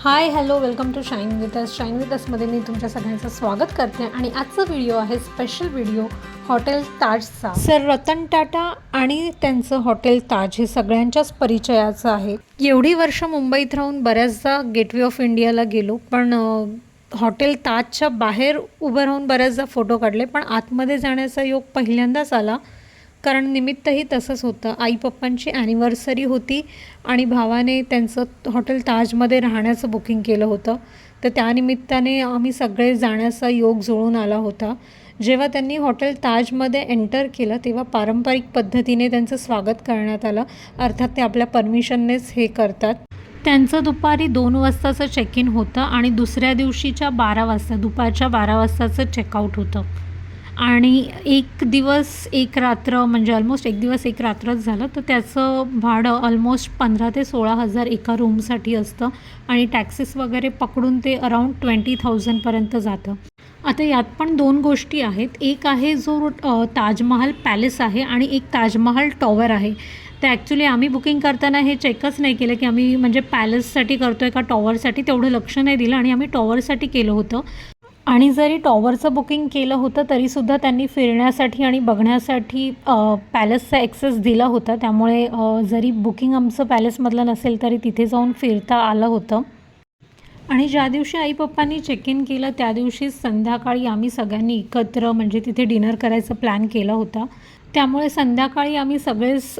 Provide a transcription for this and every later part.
Hi hello welcome to shine with us shine with असमध्ये मी तुमच्या सगळ्यांचं स्वागत करते आणि आजचा व्हिडिओ आहे स्पेशल व्हिडिओ हॉटेल ताजचा सर रतन टाटा आणि त्यांचं हॉटेल ताज हे सगळ्यांच्याच परिचयाचं आहे. एवढी वर्ष मुंबईत राहून बऱ्याचदा गेटवे ऑफ इंडियाला गेलो पण हॉटेल ताजच्या बाहेर उभं राहून बऱ्याचदा फोटो काढले पण आतमध्ये जाण्याचा योग पहिल्यांदाच आला. कारण निमित्तही तसंच होतं. आई पप्पांची ॲनिव्हर्सरी होती आणि भावाने त्यांचं हॉटेल ताजमध्ये राहण्याचं बुकिंग केलं होतं. तर त्यानिमित्ताने आम्ही सगळे जाण्याचा योग जुळून आला होता. जेव्हा त्यांनी हॉटेल ताजमध्ये एंटर केलं तेव्हा पारंपरिक पद्धतीने त्यांचं स्वागत करण्यात आलं. अर्थात ते आपल्या परमिशननेच हे करतात. त्यांचं दुपारी दोन वाजताचं चेक इन होतं आणि दुसऱ्या दिवशीच्या बारा वाजता दुपारच्या बारा वाजताचं चेकआउट होतं. आणि एक दिवस एक रात्र म्हणजे ऑलमोस्ट एक दिवस एक रात्रच झालं तर त्याचं भाडं ऑलमोस्ट पंधरा ते सोळा हजार एका रूमसाठी असतं आणि टॅक्सेस वगैरे पकडून ते अराऊंड ट्वेंटी थाउजंडपर्यंत जातं. आता यात पण दोन गोष्टी आहेत. एक आहे जो ताजमहाल पॅलेस आहे आणि एक ताजमहाल टॉवर आहे. तर ॲक्च्युली आम्ही बुकिंग करताना हे चेकच नाही केलं की आम्ही म्हणजे पॅलेससाठी करतो आहे का टॉवरसाठी तेवढं लक्ष नाही दिलं आणि आम्ही टॉवरसाठी केलं होतं. आणि जरी टॉवरचं बुकिंग केलं होतं तरीसुद्धा त्यांनी फिरण्यासाठी आणि बघण्यासाठी पॅलेसचा ॲक्सेस दिला होता. त्यामुळे जरी बुकिंग आमचं पॅलेसमधलं नसेल तरी तिथे जाऊन फिरता आलं होतं. आणि ज्या दिवशी आई पप्पांनी चेक इन केलं त्या दिवशीच संध्याकाळी आम्ही सगळ्यांनी एकत्र म्हणजे तिथे डिनर करायचा प्लॅन केला होता. त्यामुळे संध्याकाळी आम्ही सगळेच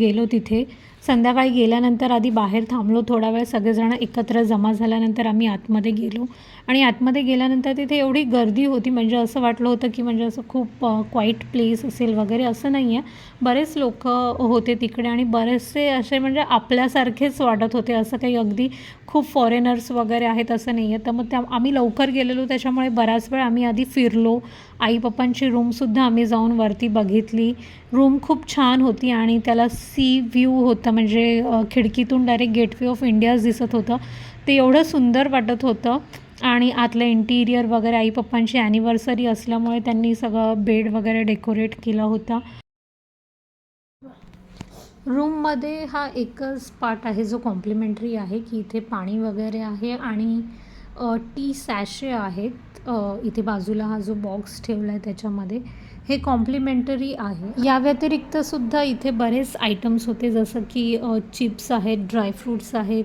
गेलो तिथे. संध्याकाळी गेल्यानंतर आधी बाहेर थांबलो. थोडा वेळ सगळेजण एकत्र जमा झाल्यानंतर आम्ही आतमध्ये गेलो. आणि आतमध्ये गेल्यानंतर तिथे एवढी गर्दी होती म्हणजे असं वाटलं होतं की म्हणजे असं खूप क्वाईट प्लेस असेल वगैरे असं नाही आहे बरेच लोक होते तिकडे आणि बरेचसे असे म्हणजे आपल्यासारखेच वाटत होते. असं काही अगदी खूप फॉरेनर्स वगैरे आहेत असं नाही आहे तर मग त्या आम्ही लवकर गेलेलो. त्याच्यामुळे बराच वेळ आम्ही आधी फिरलो. आई पप्पांची रूमसुद्धा आम्ही जाऊन वरती बघितली. रूम खूप छान होती आणि त्याला सी व्ह्यू होता. म्हणजे खिडकीतून डायरेक्ट गेटवे ऑफ इंडियाच दिसत होतं. ते एवढं सुंदर वाटत होतं. आणि आतलं इंटिरियर वगैरे आई पप्पांची ॲनिव्हर्सरी असल्यामुळे त्यांनी सगळं बेड वगैरे डेकोरेट केला होता. रूममध्ये हा एकच पार्ट आहे जो कॉम्प्लिमेंटरी आहे की इथे पाणी वगैरे आहे आणि टी सॅशे आहेत. इथे बाजूला हा जो बॉक्स ठेवला आहे त्याच्यामध्ये. हे कॉम्प्लिमेंटरी आहे. या व्यतिरिक्त सुद्धा इथे बरेच आयटम्स होते जसं की चिप्स आहेत ड्रायफ्रूट्स आहेत.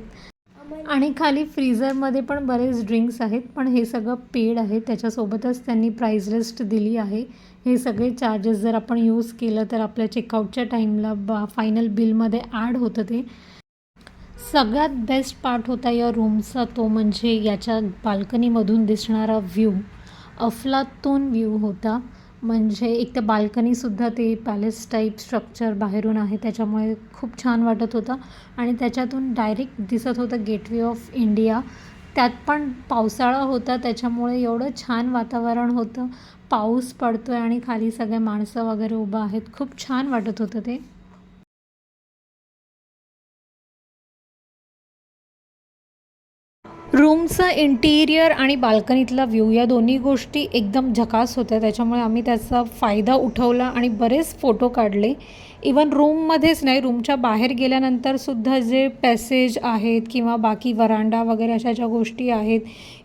आणि खाली फ्रीझरमध्ये पण बरेच ड्रिंक्स आहेत पण हे सगळं पेड आहे. त्याच्यासोबतच त्यांनी प्राईज लिस्ट दिली आहे. हे सगळे चार्जेस जर आपण यूज केलं तर आपल्या चेकआउटच्या टाईमला बा फायनल बिलमध्ये ॲड होतं ते. सगळ्यात बेस्ट पार्ट होता या रूमचा तो म्हणजे याच्या बाल्कनीमधून दिसणारा व्ह्यू अफलातून व्ह्यू होता. म्हणजे एक तर बाल्कनीसुद्धा ते पॅलेस टाईप स्ट्रक्चर बाहेरून आहे त्याच्यामुळे खूप छान वाटत होतं. आणि त्याच्यातून डायरेक्ट दिसत होतं गेटवे ऑफ इंडिया त्यात पण पावसाळा होता त्याच्यामुळे एवढं छान वातावरण होतं. पाऊस पडतो आहे आणि खाली सगळे माणसं वगैरे उभं आहेत. खूप छान वाटत होतं ते. रूमचं इंटिरियर आणि बाल्कनीतला व्ह्यू या दोन्ही गोष्टी एकदम झकास होत्या. त्याच्यामुळे आम्ही त्याचा फायदा उठवला आणि बरेच फोटो काढले. इवन रूममध्येच नाही रूमच्या बाहेर गेल्यानंतर सुद्धा जे पॅसेज आहेत किंवा बाकी वरांडा वगैरे अशा ज्या गोष्टी आहेत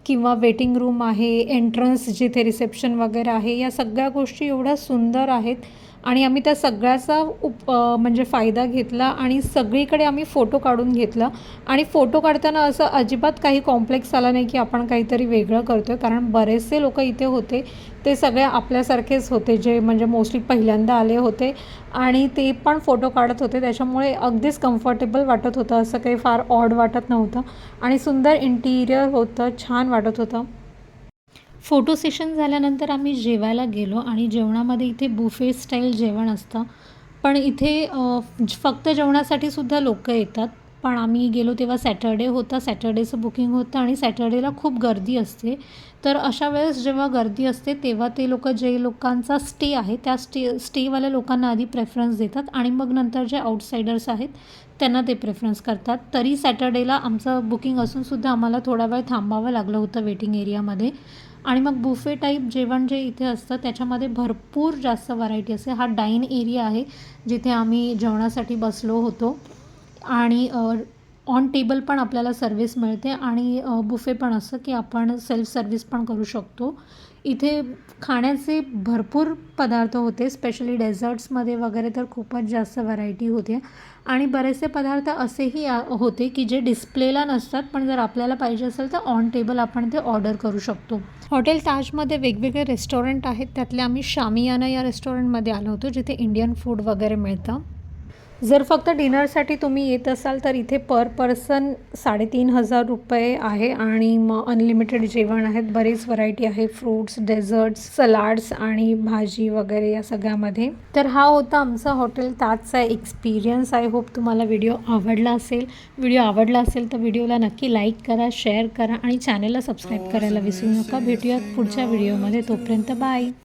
किंवा वेटिंग रूम आहे एंट्रन्स जिथे रिसेप्शन वगैरे आहे या सगळ्या गोष्टी एवढ्या सुंदर आहेत. आणि आम्ही त्या सगळ्याचा उप म्हणजे फायदा घेतला आणि सगळीकडे आम्ही फोटो काढून घेतला. आणि फोटो काढताना असं अजिबात काही कॉम्प्लेक्स आला नाही की आपण काहीतरी वेगळं करतो आहे कारण बरेचसे लोक इथे होते. ते सगळे आपल्यासारखेच होते जे म्हणजे मोस्टली पहिल्यांदा आले होते. आणि ते पण फोटो काढत होते त्याच्यामुळे अगदीच कम्फर्टेबल वाटत होतं. असं काही फार ऑड वाटत नव्हतं. आणि सुंदर इंटिरियर होतं छान वाटत होतं. फोटो सेशन झाल्यानंतर आम्ही जेवायला गेलो आणि जेवणामध्ये इथे बुफे स्टाईल जेवण असतं. पण इथे फक्त जेवणासाठी सुद्धा लोक येतात. पण आम्ही गेलो तेव्हा सॅटर्डे होता सॅटर्डेचं बुकिंग होतं आणि सॅटर्डेला खूप गर्दी असते. तर अशा वेळेस जेव्हा गर्दी असते तेव्हा ते लोक जे लोकांचा स्टे आहे त्या स्टे स्टेवाल्या लोकांना आधी प्रेफरन्स देतात आणि मग नंतर जे आउटसायडर्स आहेत त्यांना ते प्रेफरन्स करतात. तरी सॅटर्डेला आमचं बुकिंग असूनसुद्धा आम्हाला थोडा वेळ थांबावं लागलं होतं वेटिंग एरियामध्ये आणि मग बुफे टाईप जेवण जे इथे असतं त्याच्यामध्ये भरपूर जास्त व्हरायटी असते. हा डाईन एरिया आहे जिथे आम्ही जेवणासाठी बसलो होतो. आणि ऑन टेबल पण आपल्याला सर्विस मिळते आणि बुफे पण असं की आपण सेल्फ सर्विस पण करू शकतो. इथे खाण्याचे भरपूर पदार्थ होते स्पेशली डेझर्ट्समध्ये वगैरे तर खूपच जास्त व्हरायटी होते. आणि बरेचसे पदार्थ असेही होते की जे डिस्प्लेला नसतात पण जर आपल्याला पाहिजे असेल तर ऑन टेबल आपण ते ऑर्डर करू शकतो. हॉटेल ताजमध्ये वेगवेगळे रेस्टॉरंट आहेत त्यातले आम्ही शामियाना या रेस्टॉरंटमध्ये आलो होतो जिथे इंडियन फूड वगैरे मिळतं. जर फक्त डिनरसाठी तुम्ही येत असाल तर इथे पर पर्सन साडेतीन हजार रुपये आहे आणि मग अनलिमिटेड जेवण आहेत. बरीच व्हरायटी आहे. फ्रूट्स डेझर्ट्स सलाड्स आणि भाजी वगैरे या सगळ्यामध्ये. तर हा होता आमचा हॉटेल ताजचा एक्सपिरियन्स आय होप तुम्हाला व्हिडिओ आवडला असेल. व्हिडिओ आवडला असेल तर व्हिडिओला नक्की लाईक करा शेअर करा आणि चॅनलला सबस्क्राईब करायला विसरू नका. भेटूयात पुढच्या व्हिडिओमध्ये तोपर्यंत बाय